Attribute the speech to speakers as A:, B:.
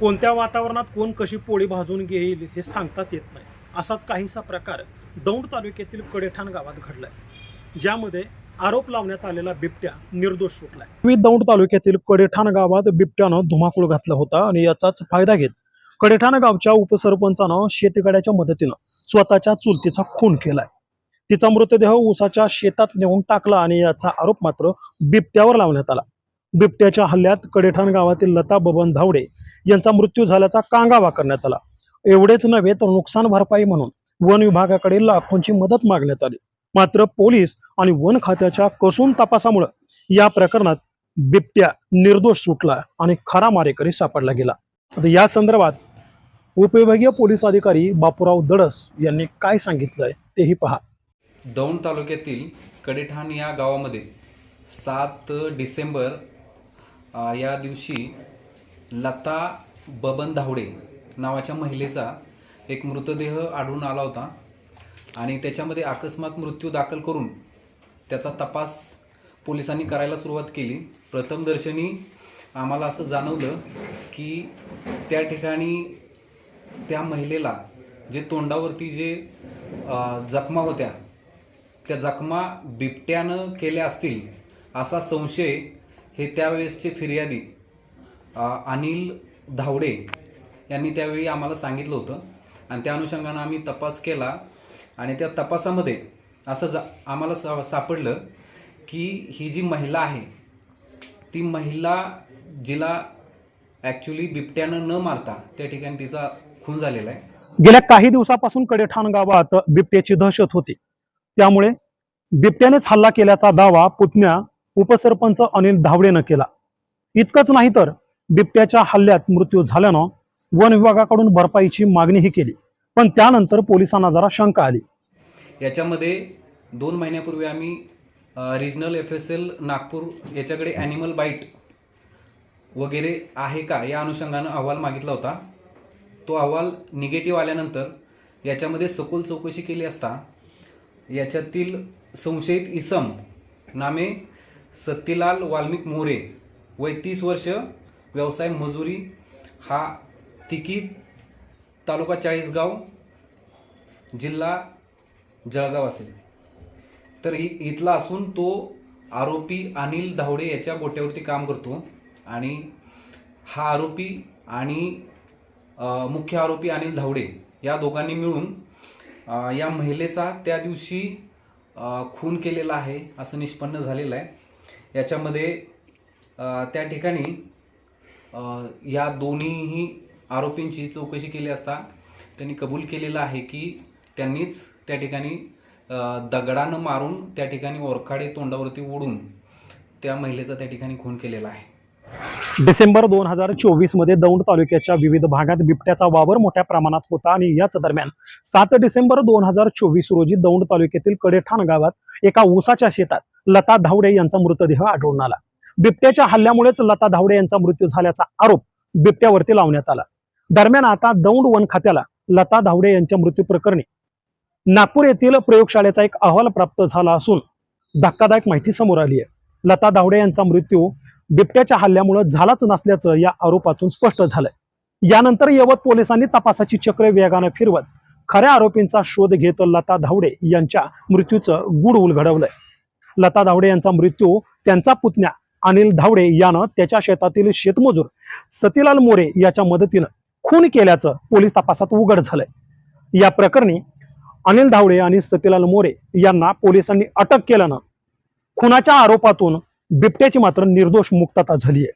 A: कोणत्या वातावरणात कोण कशी पोळी भाजून घेईल हे सांगताच येत नाही. असाच काहीसा प्रकार दौंड तालुक्यातील कडेठाण गावात घडलाय ज्यामध्ये आरोप लावण्यात आलेला बिबट्या निर्दोष सुटलाय. मी दौंड तालुक्यातील कडेठाण गावात बिबट्यानं धुमाकूळ घातला होता आणि याचाच फायदा घेत कडेठाण गावच्या उपसरपंचानं शेतकऱ्याच्या मदतीनं स्वतःच्या चुलतीचा खून केलाय. तिचा मृतदेह ऊसाच्या शेतात नेऊन टाकला आणि याचा आरोप मात्र बिबट्यावर लावण्यात आला. बिबट्याच्या हल्ल्यात कडेठाण गावातील लता बबन धावडे यांचा मृत्यू झाल्याचा कांगावा करण्यात आला. एवढेच नव्हे तर नुकसान भरपाई म्हणून वन विभागाकडे लाखोंची मदत मागण्यात आली. मात्र पोलीस आणि वन खात्याच्या कसून तपासामुळे या प्रकरणात बिबट्या निर्दोष सुटला आणि खरा मारेकरी सापडला गेला. आता या संदर्भात उपविभागीय पोलीस अधिकारी बापूराव दडस यांनी काय सांगितलंय तेही पहा.
B: दौंड तालुक्यातील कडेठाण या गावामध्ये सात डिसेंबर या दिवशी लता बबन धावडे नावाच्या महिलेचा एक मृतदेह आढळून आला होता. आणि त्याच्यामध्ये अकस्मात मृत्यू दाखल करून त्याचा तपास पोलिसांनी करायला सुरुवात केली. प्रथमदर्शनी आम्हाला असं जाणवलं की त्या ठिकाणी त्या महिलेला जे तोंडावरती जे जखमा होत्या त्या जखमा बिबट्यानं केल्या असतील असा संशय हे त्यावेळेसचे फिर्यादी अनिल धावडे यांनी त्यावेळी आम्हाला सांगितलं होतं. आणि त्या अनुषंगानं आम्ही तपास केला आणि त्या तपासामध्ये असं जा आम्हाला सा सापडलं की ही जी महिला आहे ती महिला जिला ॲक्च्युली बिबट्यानं न मारता त्या ठिकाणी तिचा खून झालेला आहे.
A: गेल्या काही दिवसापासून कडेठाण गावात बिबट्याची दहशत होती. त्यामुळे बिबट्यानेच हल्ला केल्याचा दावा पुतण्या उपसरपंच अनिल धावडेनं केला. इतकंच नाही तर बिबट्याच्या हल्ल्यात मृत्यू झाल्यानं वन विभागाकडून भरपाईची मागणीही केली. पण त्यानंतर पोलिसांना जरा शंका आली.
B: याच्यामध्ये दोन महिन्यापूर्वी आम्ही regional F S L Nagpur याच्याकडे ॲनिमल बाईट वगैरे आहे का या अनुषंगानं अहवाल मागितला होता. तो अहवाल निगेटिव्ह आल्यानंतर याच्यामध्ये सखोल चौकशी केली असता याच्यातील संशयित इसम नामे सत्यलाल वाल्मिक मोरे वय तीस वर्ष व्यवसाय मजुरी. हा तिकी तालुका चाळीसगाव जिल्हा जळगाव असेल. तर इ इथला असून तो आरोपी अनिल धावडे याच्या गोट्यावरती काम करतो आणि हा आरोपी आणि मुख्य आरोपी अनिल धावडे या दोघांनी मिळून या महिलेचा त्या दिवशी खून केलेला आहे असं निष्पन्न झालेलं आहे. याच्यामध्ये त्या ठिकाणी या दोन्हीही आरोपींची चौकशी केली असता त्यांनी कबूल केलेलं आहे की त्यांनीच त्या ठिकाणी दगडानं मारून त्या ठिकाणी ओरखाडे तोंडावरती ओढून त्या महिलेचा त्या ठिकाणी खून केलेला आहे.
A: डिसेंबर दोन हजार चोवीसमध्ये दौंड तालुक्याच्या विविध भागात बिबट्याचा वावर मोठ्या प्रमाणात होता आणि याच दरम्यान सात डिसेंबर दोन हजार चोवीस रोजी दौंड तालुक्यातील कडेठाण गावात एका ऊसाच्या शेतात लता धावडे यांचा मृतदेह आढळून आला. बिबट्याच्या हल्ल्यामुळेच लता धावडे यांचा मृत्यू झाल्याचा आरोप बिबट्यावरती लावण्यात आला. दरम्यान आता दौंड वन खात्याला लता धावडे यांच्या मृत्यू प्रकरणी नागपूर येथील प्रयोगशाळेचा एक अहवाल प्राप्त झाला असून धक्कादायक माहिती समोर आली आहे. लता धावडे यांचा मृत्यू बिबट्याच्या हल्ल्यामुळे झालाच नसल्याचं या आरोपातून स्पष्ट झालंय. यानंतर यवत पोलिसांनी तपासाची चक्र वेगानं फिरवत खऱ्या आरोपींचा शोध घेत लता धावडे यांच्या मृत्यूचं गुड उलघडवलंय लता धावडे यांचा मृत्यू त्यांचा पुतण्या अनिल धावडे यानं त्याच्या शेतातील शेतमजूर सतीलाल मोरे याच्या मदतीनं खून केल्याचं पोलीस तपासात उघड झालंय. या प्रकरणी अनिल धावडे आणि सतीलाल मोरे यांना पोलिसांनी अटक केल्यानं खुनाच्या आरोपातून बिबट्याची मात्र निर्दोष मुक्तता झाली आहे